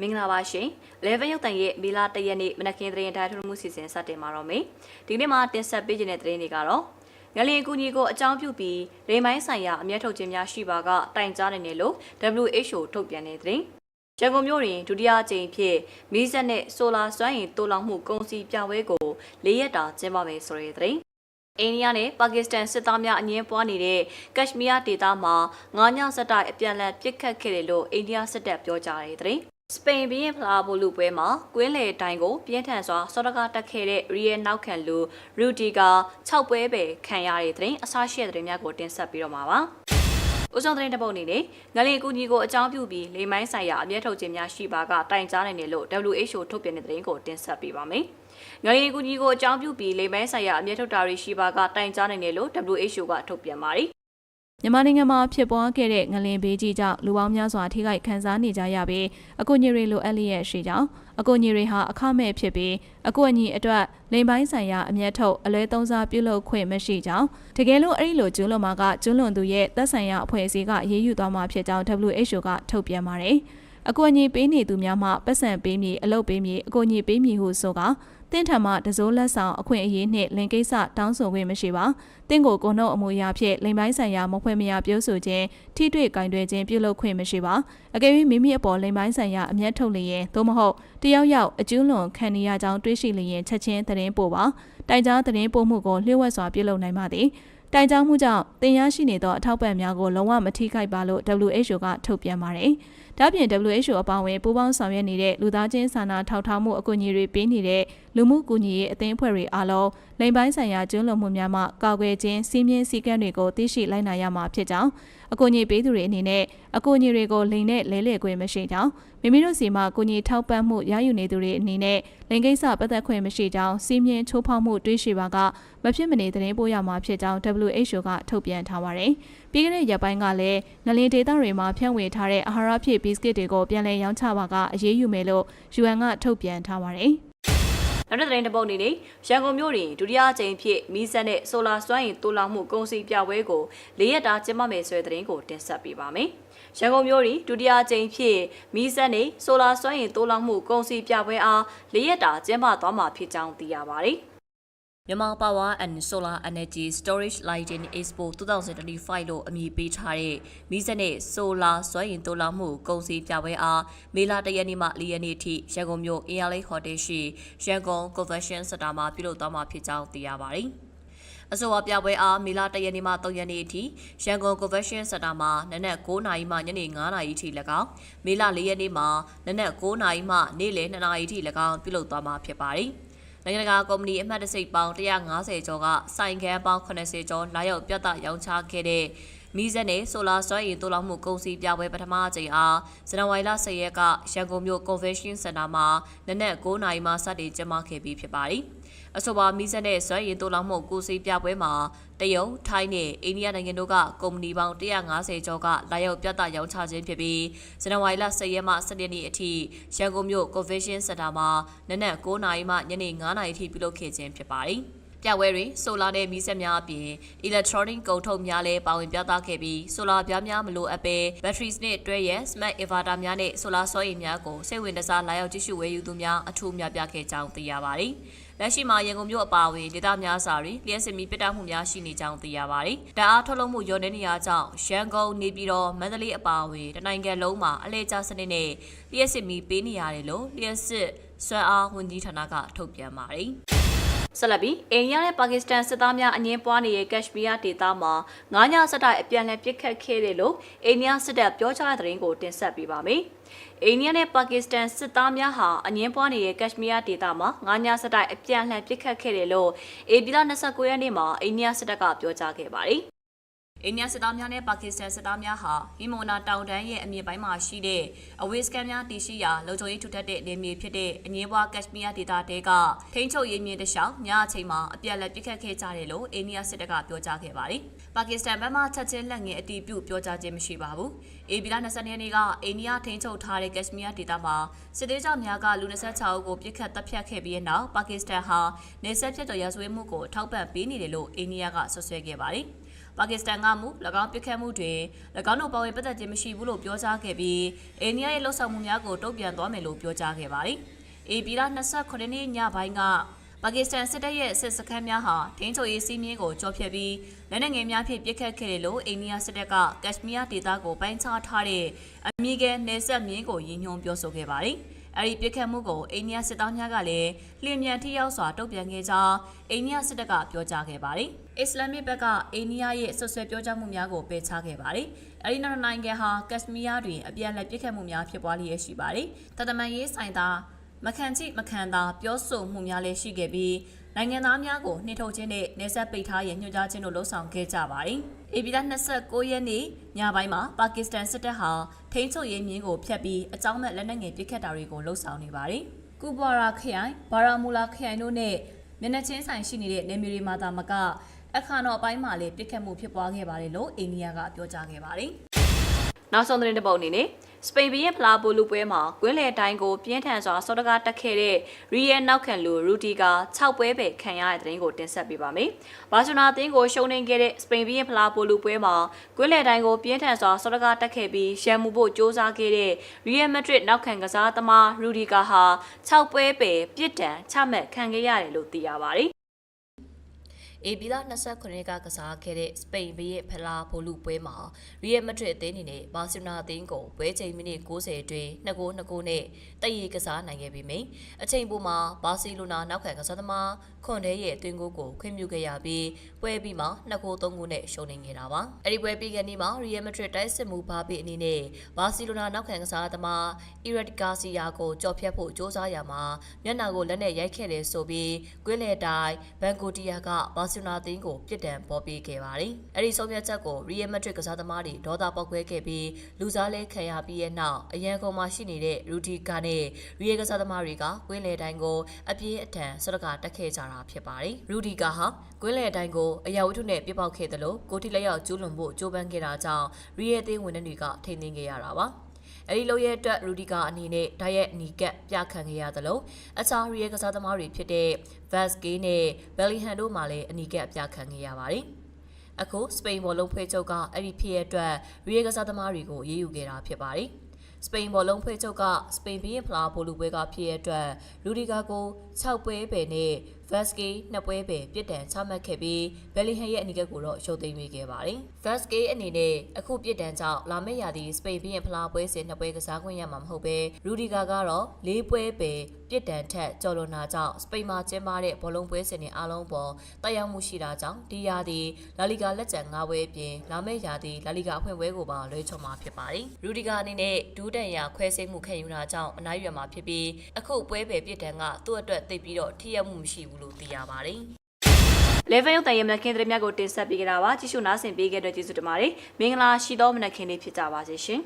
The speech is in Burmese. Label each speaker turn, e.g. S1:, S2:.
S1: မင်္ဂလာပါရှင်။ Level ရုပ်တံရဲ့မေလ၁ရက်နေ့မနက်ခင်းသတင်းတိုင်းထုတ်မှုစီစဉ်စတင်မှာတော့မယ်။ဒီနေ့မှာတင်ဆက်ပေးခြင်းတဲ့သတင်းတွေကတော့ငလင်အကူအညီကိုအကြောင်းပြုပြီးရိမ်မိုင်းဆိုင်ရာအမျက်ထုတ်ခြင်းများရှိပါကတိုင်ကြားနေတယ်လို့ WHO ထုတ်ပြန်တဲ့သတင်း။ရန်ကုန်မြို့တွင်ဒုတိယအကြိမ်ဖြစ်မီးစက်နဲ့ဆိုလာစွမ်းအင်တိုးလောင်မှုကုန်စည်ပြပွဲကို၄ရက်တာကျင်းပမယ်ဆိုတဲ့သတင်း။အိန္ဒိယနဲ့ပါကစ္စတန်စစ်သားများအငင်းပွားနေတဲ့ကက်ရှမီးယားဒေသမှာငါးညဆက်တိုက်အပြန်အလှန်ပစ်ခတ်ခဲ့တယ်လို့အိန္ဒိယစစ်တပ်ပြောကြားတဲ့သတင်း။ စပိန်ဘီရင်ဖလားဘိုလူပွဲမှာကွင်းလေတိုင်ကိုပြင်းထန်စွာစောတကားတက်ခဲ့တဲ့ရီယယ်နောက်ခံလူရူတီက6ပွဲပဲခံရတဲ့တဲ့တဲ့အစားရှိတဲ့တဲ့များကိုတင်ဆက်ပြီးတော့မှာပါ။ဦးဆောင်တဲ့တပုတ်အနေနဲ့ငလင်အကူကြီးကိုအကြောင်းပြုပြီးလေမိုင်းဆိုင်ရာအမျက်ထုတ်ခြင်းများရှိပါကတိုင်ကြားနိုင်တယ်လို့ WHO ထုတ်ပြန်တဲ့သတင်းကိုတင်ဆက်ပေးပါမယ်။ငလင်အကူကြီးကိုအကြောင်းပြုပြီးလေမိုင်းဆိုင်ရာအမျက်ထုတ်တာတွေရှိပါကတိုင်ကြားနိုင်တယ်လို့ WHO ကထုတ်ပြန်ပါတယ်။
S2: မြန်မာနိုင်ငံမှာဖြစ်ပွားခဲ့တဲ့ငလင်ဘေးကြီးကြောင့်လူပေါင်းများစွာထိခိုက်ခံစားနေကြရပြီးအကူအညီတွေလိုအပ်လျက်ရှိကြောင်းအကူအညီတွေဟာအခမဲ့ဖြစ်ပြီးအကူအညီအတွက်လိမ်ပိုင်းဆိုင်ရာအမျက်ထုတ်အလဲသုံးစားပြုလုပ်ခွင့်မရှိကြောင်းတကယ်လို့အဲ့ဒီလိုကျူးလွန်မှာကကျူးလွန်သူရဲ့သက်ဆိုင်ရာအဖွဲ့အစည်းကအရေးယူသွားမှာဖြစ်ကြောင်း WHO ကထုတ်ပြန်ပါတယ် အကူအညီပေးနေသူများမှပတ်စံပေးမည်အလုပ်ပေးမည်အကူအညီပေးမည်ဟုဆိုကတင့်ထံမှတစိုးလက်ဆောင်အခွင့်အရေးနှင့်လင်ကိစ္စတောင်းဆိုခွင့်မရှိပါတင့်ကိုကိုနှုတ်အမူအရာဖြင့်လိမ်ပိုင်းဆိုင်ရာမဖွဲ့မရပြောဆိုခြင်းထိတွေ့ကင်တွယ်ခြင်းပြုလုပ်ခွင့်မရှိပါအကယ်၍မိမိအပေါ်လိမ်ပိုင်းဆိုင်ရာအမျက်ထုတ်လျင်သို့မဟုတ်တယောက်ယောက်အကျဉ်းလွန်ခံနေရကြောင်းတွေးရှိလျင်ချက်ချင်းသတင်းပို့ပါတိုင်ကြားသတင်းပို့မှုကိုလျှို့ဝှက်စွာပြုလုပ်နိုင်ပါသည်တိုင်ကြားမှုကြောင့်တင်ရရှိနေသောအထောက်ပံ့များကိုလုံးဝမထိခိုက်ပါလို့ WHO ကထုတ်ပြန်ပါတယ်။ ဒါ့ပြင် WHO အပါအဝင်ပူးပေါင်းဆောင်ရွက်နေတဲ့လူသားချင်းစာနာထောက်ထားမှုအကူအညီတွေပေးနေတဲ့လူမှုကူညီရေးအသင်းအဖွဲ့တွေအားလုံးလိမ်ပိုင်းဆိုင်ရာကျွမ်းလွန်မှုများမှကာကွယ်ခြင်းစီးမြင်စည်းကမ်းတွေကိုသိရှိလိုက်နာရမှာဖြစ်ကြောင်းအကူအညီပေးသူတွေအနေနဲ့အကူအညီတွေကိုလိမ်နဲ့လဲလှယ်ခွင့်မရှိကြောင်းမိမိတို့စီမှာကူညီထောက်ပံ့မှုရယူနေသူတွေအနေနဲ့လိင်ကိစ္စပတ်သက်ခွင့်မရှိကြောင်းစီးမြင်ချိုးဖောက်မှုတွေးရှိပါကမဖြစ်မနေသတင်းပို့ရမှာဖြစ်ကြောင်း WHO ကထုတ်ပြန်ထားပါတယ်။ပြီးခဲ့တဲ့ရက်ပိုင်းကလည်းငလင်ဒေသတွေမှာဖြန့်ဝေထားတဲ့အာဟာရဖြည့်ဘီစကစ်တွေကိုပြန်လည်ရောင်းချပါကအရေးယူမယ်လို့ UN ကထုတ်ပြန်ထားပါတယ်။
S1: နောက်တဲ့သတင်းတစ်ပုဒ်အနေနဲ့ရန်ကုန်မြို့တွင်ဒုတိယအကြိမ်ဖြစ်မီးစက်နဲ့ဆိုလာစွမ်းအင်တိုးလောင်မှုကုန်စည်ပြပွဲကို၄ရက်တာကျင်းပမယ်ဆိုတဲ့သတင်းကိုတင်ဆက်ပေးပါမယ်။ရန်ကုန်မြို့တွင်ဒုတိယအကြိမ်ဖြစ်မီးစက်နဲ့ဆိုလာစွမ်းအင်တိုးလောင်မှုကုန်စည်ပြပွဲအား၄ရက်တာကျင်းပသွားမှာဖြစ်ကြောင်းသိရပါတယ်။ Myanmar Power and Solar Energy Storage Lighting Expo 2025လို့အမည်ပေးထားတဲ့မီးစက်နဲ့ဆိုလာစွမ်းအင်တိုးလောင်မှုကုန်စည်ပြပွဲအားမေလ၁ရက်နေ့မှ၄ရက်နေ့ထိရန်ကုန်မြို့အင်အားလေးဟိုတယ်ရှိရန်ကုန် Convention Center မှာပြုလုပ်သွားမှာဖြစ်ကြောင်းသိရပါတယ်။အဆိုပါပြပွဲအားမေလ၁ရက်နေ့မှ၃ရက်နေ့အထိရန်ကုန် Convention Center မှာနနက်9:00နာရီမှညနေ9:00နာရီထိ၎င်းမေလ၄ရက်နေ့မှာနနက်9:00နာရီမှနေ့လယ်2:00နာရီထိ၎င်းပြုလုပ်သွားမှာဖြစ်ပါတယ်။ နိုင်ငံတကာကုမ္ပဏီအမှတ်တစိတ်ပေါင်း150ကျော်ကစိုင်ခန်းပေါင်း80ကျော်လာရောက်ပြသရောင်းချခဲ့တဲ့မီးစက်နဲ့ဆိုလာစွမ်းရည်တိုးလောင်မှုကုန်စည်ပြပွဲပထမအကြိမ်အားဇန်နဝါရီလ10ရက်ကရန်ကုန်မြို့ Convention Center မှာနနက်9:00နာရီမှစတင်ကျင်းပခဲ့ပြီးဖြစ်ပါတယ်။ အဆိုပါမီးစက်နဲ့စွမ်းရည်တိုးလောင်မှုကုန်စည်ပြပွဲမှာတရုတ်ထိုင်းနဲ့အိန္ဒိယနိုင်ငံတို့ကကုမ္ပဏီပေါင်း150ကျော်ကလာရောက်ပြသရောင်းချခြင်းဖြစ်ပြီးဇန်နဝါရီလ10ရက်မှ17ရက်နေ့အထိရန်ကုန်မြို့ Convention Center မှာနနက်9:00နာရီမှညနေ9:00နာရီထိပြုလုပ်ခဲ့ခြင်းဖြစ်ပါတယ်။ပြပွဲတွင်ဆိုလာနဲ့မီးစက်များအပြင် electronic ကုန်ထုတ်များလည်းပါဝင်ပြသခဲ့ပြီးဆိုလာပြားများမလိုအပ်ပဲ batteries နဲ့တွဲရဲ smart inverter များနဲ့ဆိုလာစွမ်းရည်များကိုစိတ်ဝင်တစားလာရောက်ကြည့်ရှုဝယ်ယူသူများအထူးများပြခဲ့ကြောင်းသိရပါတယ်။ လက်ရှိမှာရန်ကုန်မြို့အပါအဝင်ဒေသများစာတွင်လျှက်စစ်မီပစ်တာမှုများရှိနေကြောင်းသိရပါတယ်။တအားထုတ်လုပ်မှုရောနေနေရကြောင်းရန်ကုန်နေပြည်တော်မန္တလေးအပါအဝင်တနိုင်ငံလုံးမှာအလဲကျစနစ်နဲ့လျှက်စစ်မီပေးနေရတယ်လို့လျှက်စစ်စွမ်းအားဝန်ကြီးဌာနကထုတ်ပြန်ပါတယ်။ ဆက်လက်ပြီးအိန္ဒိယနဲ့ပါကစ္စတန်စစ်သားများအငင်းပွားနေတဲ့ကက်ရှမီးယားဒေသမှာငါးညဆက်တိုက်အပြန်အလှန်ပစ်ခတ်ခဲ့တယ်လို့အိန္ဒိယစစ်တပ်ပြောကြားတဲ့သတင်းကိုတင်ဆက်ပေးပါမယ်။အိန္ဒိယနဲ့ပါကစ္စတန်စစ်သားများဟာအငင်းပွားနေတဲ့ကက်ရှမီးယားဒေသမှာငါးညဆက်တိုက်အပြန်အလှန်ပစ်ခတ်ခဲ့တယ်လို့အေပီလာ29ရက်နေ့မှာအိန္ဒိယစစ်တပ်ကပြောကြားခဲ့ပါတယ်။ အိန္ဒိယစစ်သားများနဲ့ပါကစ္စတန်စစ်သားများဟာဟီမိုနာတောင်တန်းရဲ့အမြင့်ပိုင်းမှာရှိတဲ့အဝေးစကန်များတည်ရှိရာလုံခြုံရေးထူထပ်တဲ့နေမြေဖြစ်တဲ့အငင်းပွားကက်ရှမီးယားဒေသတဲကထိန်းချုပ်ရေးမြေတလျှောက်ညအချိန်မှာအပြက်လက်ပစ်ခတ်ခဲ့ကြတယ်လို့အိန္ဒိယစစ်တပ်ကပြောကြားခဲ့ပါတယ်။ပါကစ္စတန်ဘက်မှချက်ချင်းလက်ငင်းအတီးပြုတ်ပြောကြားခြင်းမရှိပါဘူး။အေဘီလာ22ရက်နေ့ကအိန္ဒိယထိန်းချုပ်ထားတဲ့ကက်ရှမီးယားဒေသမှာစစ်သေးကြောင့်များကလူ26ဦးကိုပြစ်ခတ်တပ်ဖြတ်ခဲ့ပြီးတဲ့နောက်ပါကစ္စတန်ဟာနေဆက်ဖြစ်တော်ရဆွေးမှုကိုထောက်ပံ့ပေးနေတယ်လို့အိန္ဒိယကဆွဆွဲခဲ့ပါတယ်။ ပါကစ္စတန်ကမူ၎င်းပြစ်ခတ်မှုတွင်၎င်းတို့ပါဝင်ပတ်သက်ခြင်းမရှိဘူးလို့ပြောကြားခဲ့ပြီးအိန္ဒိယရဲ့လှုပ်ဆောင်မှုများကိုတုံ့ပြန်သွားမယ်လို့ပြောကြားခဲ့ပါတယ်။ AP လ28ရက်နေ့ညပိုင်းကပါကစ္စတန်စစ်တပ်ရဲ့စစ်စခန်းများဟာဒင်းချိုရေးစီးမြင်းကိုကြော်ဖြတ်ပြီးလက်နက်ငယ်များဖြင့်ပစ်ခတ်ခဲ့တယ်လို့အိန္ဒိယစစ်တပ်ကကက်ရှ်မီးယားဒေသကိုပိုင်းခြားထားတဲ့အမည်ကနေဆက်မြင်းကိုရည်ညွှန်းပြောဆိုခဲ့ပါတယ်။အဲဒီပစ်ခတ်မှုကိုအိန္ဒိယစစ်သားများကလည်းလျင်မြန်ထိရောက်စွာတုံ့ပြန်ခဲ့ကြောင်းအိန္ဒိယစစ်တပ်ကပြောကြားခဲ့ပါတယ်။ အစ္စလာမစ်ဘက်ကအိန္ဒိယရဲ့ဆွဆွဲပြောကြားမှုများကိုပယ်ချခဲ့ပါတယ်။အဲဒီနောက်နိုင်ငံဟာကက်ရှ်မီးယားတွင်အပြန်အလှန်ပစ်ခတ်မှုများဖြစ်ပွားလျက်ရှိပါတယ်။တသမန်ရေးဆိုင်သားမခံချိမခံသာပြောဆိုမှုများလည်းရှိခဲ့ပြီးနိုင်ငံသားများကိုနှိထုတ်ခြင်းနဲ့နေဆက်ပိတ်ထားရန်ညွှန်ကြားခြင်းတို့လှုံ့ဆော်ခဲ့ကြပါတယ်။အေဗီလာ29ရက်နေ့ညပိုင်းမှာပါကစ္စတန်စစ်တပ်ဟာထိန်းချုပ်ရေးမြင်းကိုဖျက်ပြီးအကြောင်းမဲ့လက်နက်ငယ်ပစ်ခတ်တာတွေကိုလှုံ့ဆော်နေပါတယ်။ကူဘာရာခရိုင်ဘာရာမူလာခရိုင်တို့နဲ့မျက်နှာချင်းဆိုင်ရှိနေတဲ့နေမျိုးတွေမှာသာမက အခါတော့အပိုင်းမှာလည်းပစ်ခတ်မှုဖြစ်ပွားခဲ့ပါတယ်လို့အိန္ဒိယကပြောကြားခဲ့ပါတယ်။နောက်ဆုံးသတင်းတစ်ပုဒ်အနေနဲ့စပိန်ဘီရဲ့ဖလားပိုလူပွဲမှာကွင်းလယ်တိုင်းကိုပြင်းထန်စွာစောတကားတက်ခဲ့တဲ့ရီယယ်နောက်ခံလူရူတီက6ပွဲပဲခံရတဲ့သတင်းကိုတင်ဆက်ပေးပါမယ်။ဘာစီလိုနာအသင်းကိုရှုံးနိမ့်ခဲ့တဲ့စပိန်ဘီရဲ့ဖလားပိုလူပွဲမှာကွင်းလယ်တိုင်းကိုပြင်းထန်စွာစောတကားတက်ခဲ့ပြီးရန်မှုဖို့စ조사ခဲ့တဲ့ရီယယ်မက်ဒရစ်နောက်ခံကစားသမားရူဒီကာဟာ6ပွဲပဲပြစ်ဒဏ်ချမှတ်ခံခဲ့ရတယ်လို့သိရပါတယ်။
S3: အေပီလာ29ရက်ကကစားခဲ့တဲ့စပိန်ဘရဲ့ဖလားဖိုလူပွဲမှာရီယယ်မက်ဒရစ်အသင်းအနေနဲ့ဘာစီလိုနာအသင်းကိုပွဲချိန်မိနစ်90အတွင်း2ဂိုး2ဂိုးနဲ့တည်ရကစားနိုင်ခဲ့ပြီမိအချိန်ပိုမှာဘာစီလိုနာနောက်ခံကစားသမားခွန်တဲရဲ့အတွင်းကိုကိုခွင့်ပြုခဲ့ရပြီးပွဲပြီးမှ2ဂိုး3ဂိုးနဲ့ရှုံးနေခဲ့တာပါအဲ့ဒီပွဲပြီးကနေမှာရီယယ်မက်ဒရစ်တိုက်စစ်မှုဘာဘီအနေနဲ့ဘာစီလိုနာနောက်ခံကစားသမားအီရတ်ကာစီယာကိုကြော်ဖြတ်ဖို့စ조사ရမှာမျက်နှာကိုလက်နဲ့ရိုက်ခဲ့တယ်ဆိုပြီးကွင်းလေတိုင်းဘန်ကိုတီယာကဘာစီလိုနာအသင်းကိုပြစ်ဒဏ်ပေါ်ပေးခဲ့ပါတယ်။အဲ့ဒီဆုံးဖြတ်ချက်ကို Real Madrid ကစားသမားတွေဒေါသပေါက်ခွဲခဲ့ပြီးလူစားလဲခံရပြီးရဲ့နောက်အရန်ကုန်မှာရှိနေတဲ့ Rudy ကနဲ့ Real ကစားသမားတွေကကွင်းလေတိုင်းကိုအပြင်းအထန်စရကတက်ခဲ့ကြတာဖြစ်ပါတယ်။ Rudy ကဟာကွင်းလေတိုင်းကိုအရာဝတ္ထုနဲ့ပြစ်ပေါက်ခဲ့တယ်လို့ကိုတီလက်ရောက်ကျူးလွန်ဖို့ကြိုးပမ်းခဲ့တာကြောင့် Real အသင်းဝင်တွေကထိန်းသိမ်းခဲ့ရတာပါ။ အဲဒီလိုရဲ့အတွက်ရူဒီကာအနေနဲ့ဓာတ်ရဲ့အနီကပ်ပြခံခဲ့ရသလိုအခြားရီရဲ့ကစားသမားတွေဖြစ်တဲ့ Vasquez နဲ့ Bellingham တို့မှလည်းအနီကပ်ပြခံခဲ့ရပါတယ်။အခုစပိန်ဘောလုံးဖွဲ့ချုပ်ကအဲ့ဒီဖြစ်ရအတွက်ရီရဲ့ကစားသမားတွေကိုရေးယူခဲ့တာဖြစ်ပါတယ်။စပိန်ဘောလုံးဖွဲ့ချုပ်ကစပိန်ဘီရင်ဖလားဘောလူပွဲကဖြစ်ရအတွက်လူဒီကာကို6ပွဲပဲနဲ့ Vasquez နှစ်ပွဲပဲပြစ်ဒဏ်ချမှတ်ခဲ့ပြီး Bellingham ရဲ့အနီကပ်ကိုတော့ရှုံးသိမ်းပေးခဲ့ပါတယ်။ Vasquez အနေနဲ့အခုပြစ်ဒဏ်ကြောင့်လာမယ့်ရာသီစပိန်ဘီရင်ဖလားပွဲစဉ်နှစ်ပွဲကစားခွင့်ရမှာမဟုတ်ဘဲရူဒီကာကတော့၄ပွဲပဲပြစ်ဒဏ်ထက်ကျော်လွန်တာကြောင့်စပိန်မှာကျင်းပတဲ့ဘောလုံးပွဲစဉ်တွေအားလုံးပေါ်တက်ရောက်မှုရှိတာကြောင့်ဒီရာသီလာလီဂါလက်ကျန်၅ပွဲအပြင်လာမယ့်ရာသီလာလီဂါအဖွင့်ပွဲကိုပါလွှဲချော်မှာဖြစ်ပါတယ်။ရူဒီကာအနေနဲ့ဒူးတန်ရခွဲစိတ်မှုခံယူတာကြောင့်အနိုင်ရမှာဖြစ်ပြီးအခုပွဲပဲပြစ်ဒဏ်ကသူ့အတွက်သိပ်ပြီးတော့ထိရောက်မှုမရှိဘူးလို့သိရပါတယ်။
S1: level ရုပ်တန်ရမခင်းတဲ့မြတ်ကိုတင်ဆက်ပေးကြတာပါကြည့်ရှုနားဆင်ပေးခဲ့တဲ့ကျေးဇူးတင်ပါတယ်မင်္ဂလာရှိသောမနက်ခင်းလေးဖြစ်ကြပါစေရှင်